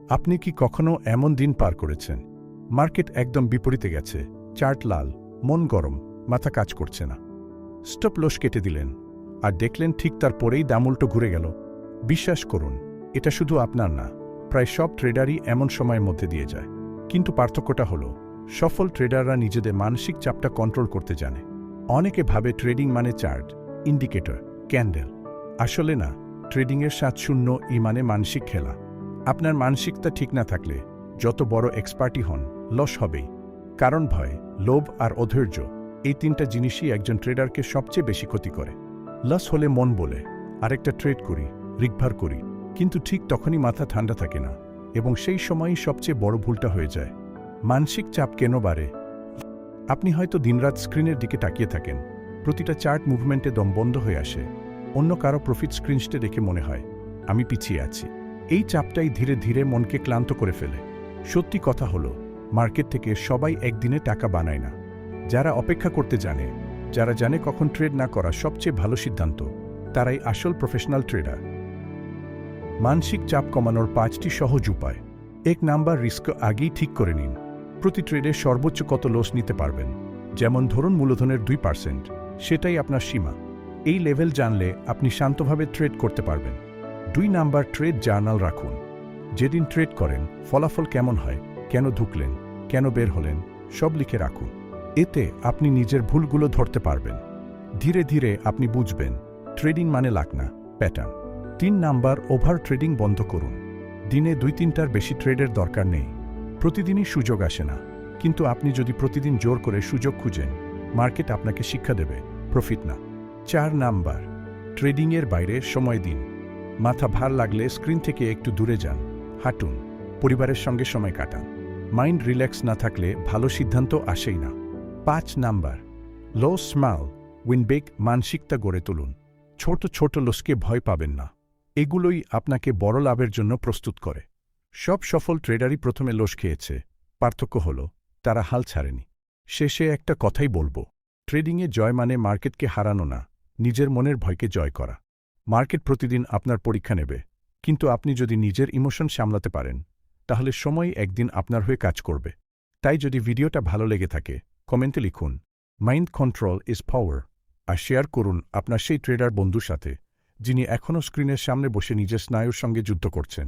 আপনি কি কখনো এমন দিন পার করেছেন? মার্কেট একদম বিপরীতে গেছে, চার্ট লাল, মন গরম, মাথা কাজ করছে না। স্টপ লস কেটে দিলেন, আর দেখলেন ঠিক তার পরেই দাম উল্টো ঘুরে গেল। বিশ্বাস করুন, এটা শুধু আপনার না, প্রায় সব ট্রেডারই এমন সময়ের মধ্যে দিয়ে যায়। কিন্তু পার্থক্যটা হলো, সফল ট্রেডাররা নিজেদের মানসিক চাপটা কন্ট্রোল করতে জানে। অনেকে ভাবে ট্রেডিং মানে চার্ট, ইন্ডিকেটর, ক্যান্ডেল। আসলে না, ট্রেডিংয়ের সাত শূন্য, ই মানে মানসিক খেলা। আপনার মানসিকতা ঠিক না থাকলে যত বড় এক্সপার্টি হন, লস হবেই। কারণ ভয়, লোভ আর অধৈর্য, এই তিনটা জিনিসই একজন ট্রেডারকে সবচেয়ে বেশি ক্ষতি করে। লস হলে মন বলে, আরেকটা ট্রেড করি, রিকভার করি, কিন্তু ঠিক তখনই মাথা ঠান্ডা থাকে না, এবং সেই সময়ই সবচেয়ে বড় ভুলটা হয়ে যায়। মানসিক চাপ কেন বাড়ে? আপনি হয়তো দিনরাত স্ক্রিনের দিকে তাকিয়ে থাকেন, প্রতিটা চার্ট মুভমেন্টে দম বন্ধ হয়ে আসে, অন্য কারও প্রফিট স্ক্রিনস্টে দেখে মনে হয়, আমি পিছিয়ে আছি। এই চাপটাই ধীরে ধীরে মনকে ক্লান্ত করে ফেলে। সত্যি কথা হলো, মার্কেট থেকে সবাই একদিনে টাকা বানায় না। যারা অপেক্ষা করতে জানে, যারা জানে কখন ট্রেড না করা সবচেয়ে ভালো সিদ্ধান্ত, তারাই আসল প্রফেশনাল ট্রেডার। মানসিক চাপ কমানোর পাঁচটি সহজ উপায়। এক নাম্বার, রিস্ক আগেই ঠিক করে নিন। প্রতি ট্রেডে সর্বোচ্চ কত লস নিতে পারবেন? যেমন ধরুন মূলধনের দুই পার্সেন্ট। সেটাই আপনার সীমা। এই লেভেল জানলে আপনি শান্তভাবে ট্রেড করতে পারবেন। দুই নাম্বার ট্রেড জার্নাল রাখুন। যেদিন ট্রেড করেন, ফলাফল কেমন হয়, কেন ঢুকলেন, কেন বের হলেন, সব লিখে রাখুন। এতে আপনি নিজের ভুলগুলো ধরতে পারবেন। ধীরে ধীরে আপনি বুঝবেন, ট্রেডিং মানে লাগ না, প্যাটার্ন। তিন নাম্বার, ওভার ট্রেডিং বন্ধ করুন। দিনে দুই তিনটার বেশি ট্রেডের দরকার নেই। প্রতিদিনই সুযোগ আসে না। কিন্তু আপনি যদি প্রতিদিন জোর করে সুযোগ খুঁজেন, মার্কেট আপনাকে শিক্ষা দেবে, প্রফিট না। চার নাম্বার, ট্রেডিংয়ের বাইরে সময় দিন। মাথা ভার লাগলে স্ক্রিন থেকে একটু দূরে যান, হাঁটুন, পরিবারের সঙ্গে সময় কাটান। মাইন্ড রিল্যাক্স না থাকলে ভালো সিদ্ধান্ত আসেই না। পাঁচ নাম্বার, লো স্মাল উইনবেক মানসিকতা গড়ে তুলুন। ছোট ছোট লোসকে ভয় পাবেন না। এগুলোই আপনাকে বড় লাভের জন্য প্রস্তুত করে। সব সফল ট্রেডারই প্রথমে লোস খেয়েছে। পার্থক্য হল, তারা হাল ছাড়েনি। শেষে একটা কথাই বলব, ট্রেডিংয়ে জয় মানে মার্কেটকে হারানো না, নিজের মনের ভয়কে জয় করা। মার্কেট প্রতিদিন আপনার পরীক্ষা নেবে, কিন্তু আপনি যদি নিজের ইমোশন সামলাতে পারেন, তাহলে সময় একদিন আপনার হয়ে কাজ করবে। তাই যদি ভিডিওটা ভালো লেগে থাকে, কমেন্টে লিখুন, মাইন্ড কন্ট্রোল ইজ পাওয়ার। আর শেয়ার করুন আপনার সেই ট্রেডার বন্ধুর সাথে, যিনি এখনও স্ক্রিনের সামনে বসে নিজের স্নায়ুর সঙ্গে যুদ্ধ করছেন।